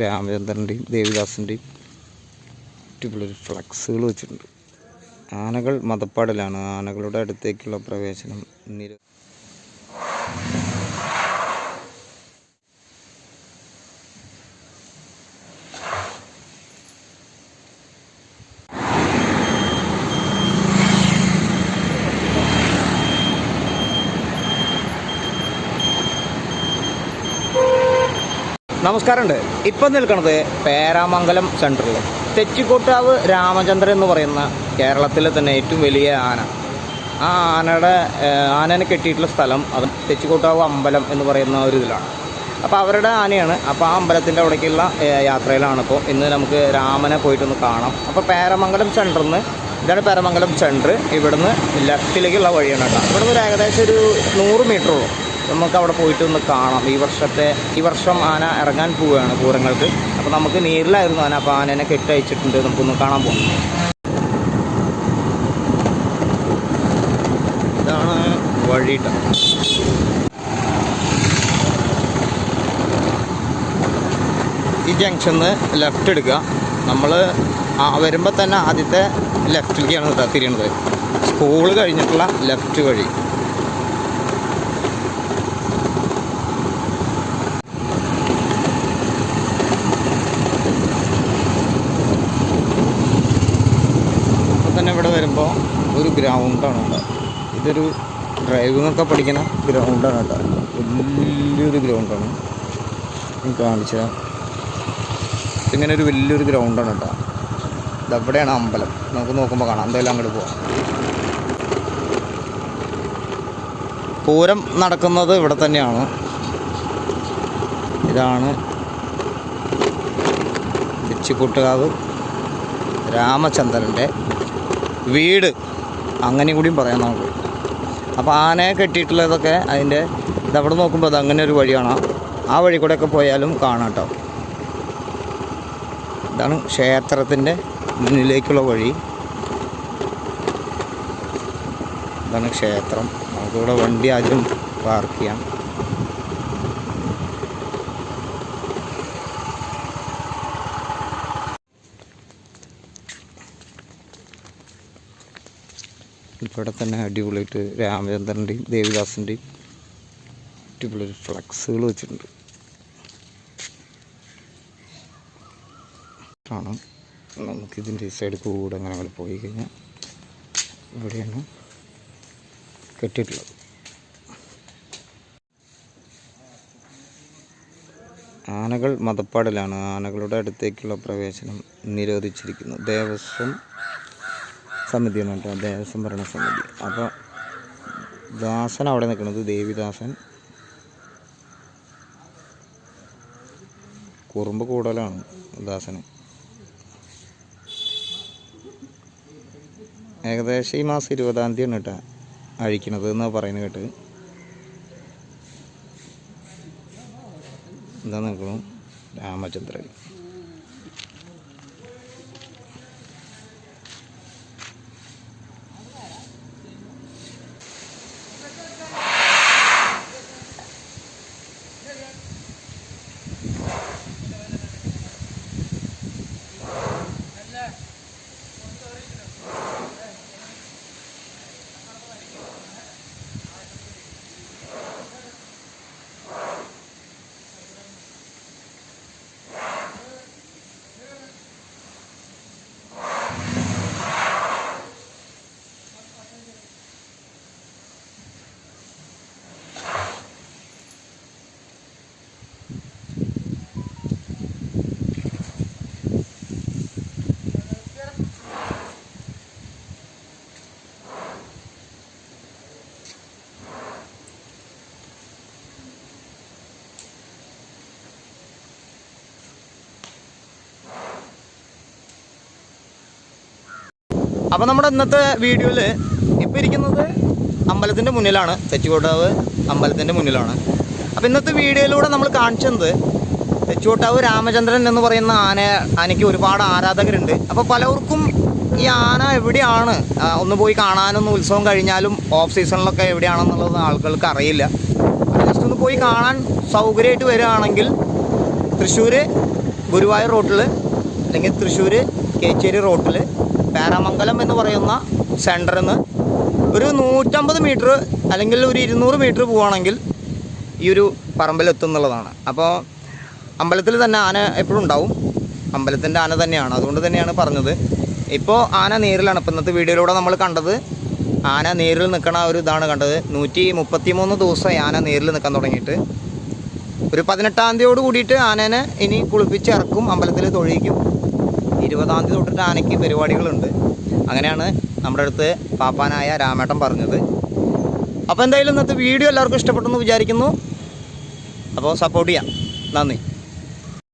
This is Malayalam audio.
രാമചന്ദ്രന്റെയും ദേവിദാസിന്റെയും ചുറ്റുമുള്ളൊരു ഫ്ലക്സുകൾ വെച്ചിട്ടുണ്ട്. ആനകൾ മതപ്പാടിലാണ്. ആനകളുടെ അടുത്തേക്കുള്ള പ്രവേശനം നിര നമസ്കാരമുണ്ട്. ഇപ്പം നിൽക്കുന്നത് പേരാമംഗലം സെന്ററിൽ തെച്ചിക്കോട്ടാവ് രാമചന്ദ്രൻ എന്ന് പറയുന്ന കേരളത്തിലെ തന്നെ ഏറ്റവും വലിയ ആന. ആ ആനയുടെ ആനനെ കെട്ടിയിട്ടുള്ള സ്ഥലം അത് തെച്ചിക്കോട്ടാവ് അമ്പലം എന്ന് പറയുന്ന ഒരു ഇതിലാണ്. അപ്പോൾ അവരുടെ ആനയാണ്. അപ്പോൾ ആ അമ്പലത്തിന്റെ അവിടേക്കുള്ള യാത്രയിലാണ് ഇപ്പോൾ. ഇന്ന് നമുക്ക് രാമനെ പോയിട്ടൊന്ന് കാണാം. അപ്പോൾ പേരമംഗലം സെന്ററിൽ നിന്ന് ഇതാണ് പേരമംഗലം സെന്റർ ഇവിടുന്ന് ലെഫ്റ്റിലേക്കുള്ള വഴിയാണ് കേട്ടോ. ഇവിടുന്ന് ഒരു ഏകദേശം ഒരു നൂറ് മീറ്റർ ഉള്ളൂ. നമുക്ക് അവിടെ പോയിട്ട് ഒന്ന് കാണാം. ഈ വർഷത്തെ ഈ വർഷം ആന ഇറങ്ങാൻ പോവുകയാണ് പൂരങ്ങൾക്ക്. അപ്പോൾ നമുക്ക് നേരിലായിരുന്നു ആന. അപ്പോൾ ആനനെ കെട്ടയച്ചിട്ടുണ്ട്. നമുക്കൊന്ന് കാണാൻ പോകാം ഇതാണ് വഴി ഈ ജംഗ്ഷന്ന് ലെഫ്റ്റ് എടുക്കുക. നമ്മൾ വരുമ്പോൾ തന്നെ ആദ്യത്തെ ലെഫ്റ്റിലേക്കാണ് തിരിയണത്. സ്കൂൾ കഴിഞ്ഞിട്ടുള്ള ലെഫ്റ്റ് വഴി അപ്പോൾ തന്നെ ഇവിടെ വരുമ്പോൾ ഒരു ഗ്രൗണ്ടാണ് കേട്ടോ. ഇതൊരു ഡ്രൈവിംഗ് ഒക്കെ പഠിക്കുന്ന ഗ്രൗണ്ടാണ് കേട്ടോ. വലിയൊരു ഗ്രൗണ്ടാണ് ഞാൻ കാണിച്ചു ഇങ്ങനെ ഒരു വലിയൊരു ഗ്രൗണ്ടാണ് കേട്ടോ. ഇതവിടെയാണ് അമ്പലം. നമുക്ക് നോക്കുമ്പോൾ കാണാം. എന്തായാലും അങ്ങോട്ട് പോവാം. പൂരം നടക്കുന്നത് ഇവിടെ തന്നെയാണ്. ഇതാണ് തെച്ചിക്കുട്ടുകാവ് രാമചന്ദ്രന്റെ വീട്. അങ്ങനെ കൂടിയും പറയാം നമുക്ക്. അപ്പോൾ ആനയെ കെട്ടിയിട്ടുള്ളതൊക്കെ അതിന്റെ ഇതവിടെ നോക്കുമ്പോൾ അത് അങ്ങനെ ഒരു വഴിയാണ്. ആ വഴി കൂടെ ഒക്കെ പോയാലും കാണാം കേട്ടോ ഇതാണ് ക്ഷേത്രത്തിന്റെ മുന്നിലേക്കുള്ള വഴി. ഇതാണ് ക്ഷേത്രം. നമുക്കിവിടെ വണ്ടി ആദ്യം പാർക്ക് ചെയ്യാം. ഇവിടെ തന്നെ അടിപൊളിയായിട്ട് രാമചന്ദ്രന്റെയും ദേവിദാസിന്റെയും അടിപൊളി ഫ്ലക്സുകൾ വെച്ചിട്ടുണ്ട്. കാണാം. നമുക്കിതിന്റെ ഈ സൈഡ് കൂടെ അങ്ങനെ അങ്ങനെ പോയി കഴിഞ്ഞാൽ ഇവിടെയാണ് കെട്ടിയിട്ടുള്ളത്. ആനകൾ മതപ്പാടിലാണ്. ആനകളുടെ അടുത്തേക്കുള്ള പ്രവേശനം നിരോധിച്ചിരിക്കുന്നു. ദേവസ്വം സമിതിയാണ് കേട്ടോ ദേവസ്വം ഭരണ സമിതി. അപ്പോൾ ദാസൻ അവിടെ നിൽക്കുന്നത് ദേവിദാസൻ. കുറുമ്പ് കൂടുതലാണ് ദാസന്. ഏകദേശം ഈ മാസം ഇരുപതാം തീയതിയാണ് കേട്ടോ അഴിക്കണത് എന്ന് പറയുന്നത് കേട്ട്. എന്താ നിൽക്കണം രാമചന്ദ്രൻ. അപ്പോൾ നമ്മുടെ ഇന്നത്തെ വീഡിയോയിൽ ഇപ്പോൾ ഇരിക്കുന്നത് അമ്പലത്തിന്റെ മുന്നിലാണ് തെച്ചുകോട്ടാവ് അമ്പലത്തിന്റെ മുന്നിലാണ്. അപ്പോൾ ഇന്നത്തെ വീഡിയോയിലൂടെ നമ്മൾ കാണിച്ചത് തെച്ചുകോട്ടാവ് രാമചന്ദ്രൻ എന്ന് പറയുന്ന ആന ആനയ്ക്ക് ഒരുപാട് ആരാധകരുണ്ട്. അപ്പോൾ പലർക്കും ഈ ആന എവിടെയാണ്? ഒന്ന് പോയി കാണാനൊന്ന് ഉത്സവം കഴിഞ്ഞാലും ഓഫ് സീസണിലൊക്കെ എവിടെയാണെന്നുള്ളത് ആളുകൾക്ക് അറിയില്ല. ജസ്റ്റ് ഒന്ന് പോയി കാണാൻ സൗകര്യമായിട്ട് വരികയാണെങ്കിൽ തൃശ്ശൂർ ഗുരുവായൂർ റോട്ടിൽ അല്ലെങ്കിൽ തൃശ്ശൂർ കേച്ചേരി റോട്ടിൽ പേരാമംഗലം എന്ന് പറയുന്ന സെന്ററിൽ നിന്ന് ഒരു നൂറ്റമ്പത് മീറ്റർ അല്ലെങ്കിൽ ഒരു ഇരുന്നൂറ് മീറ്റർ പോവുകയാണെങ്കിൽ ഈ ഒരു പറമ്പിലെത്തും എന്നുള്ളതാണ് അപ്പോൾ അമ്പലത്തിൽ തന്നെ ആന എപ്പോഴും ഉണ്ടാവും. അമ്പലത്തിന്റെ ആന തന്നെയാണ്. അതുകൊണ്ട് തന്നെയാണ് പറഞ്ഞത്. ഇപ്പോൾ ആന നേരിലാണ്. ഇപ്പം ഇന്നത്തെ വീഡിയോയിലൂടെ നമ്മൾ കണ്ടത് ആന നേരിൽ നിൽക്കണ ഒരു ഇതാണ് കണ്ടത്. നൂറ്റി മുപ്പത്തി മൂന്ന് ദിവസമായി ആന നേരിൽ നിൽക്കാൻ തുടങ്ങിയിട്ട്. ഒരു പതിനെട്ടാം തീയതിയോട് കൂടിയിട്ട് ആനേനെ ഇനി കുളിപ്പിച്ച് ഇറക്കും അമ്പലത്തിൽ തൊഴിയിക്കും. ഇരുപതാം തീയതി തൊട്ടിട്ട് ആനയ്ക്ക് പരിപാടികളുണ്ട്. അങ്ങനെയാണ് നമ്മുടെ അടുത്ത് പാപ്പാനായ രാമേട്ടൻ പറഞ്ഞത്. അപ്പോൾ എന്തായാലും ഇന്നത്തെ വീഡിയോ എല്ലാവർക്കും ഇഷ്ടപ്പെട്ടെന്ന് വിചാരിക്കുന്നു. അപ്പോൾ സപ്പോർട്ട് ചെയ്യാം. നന്ദി.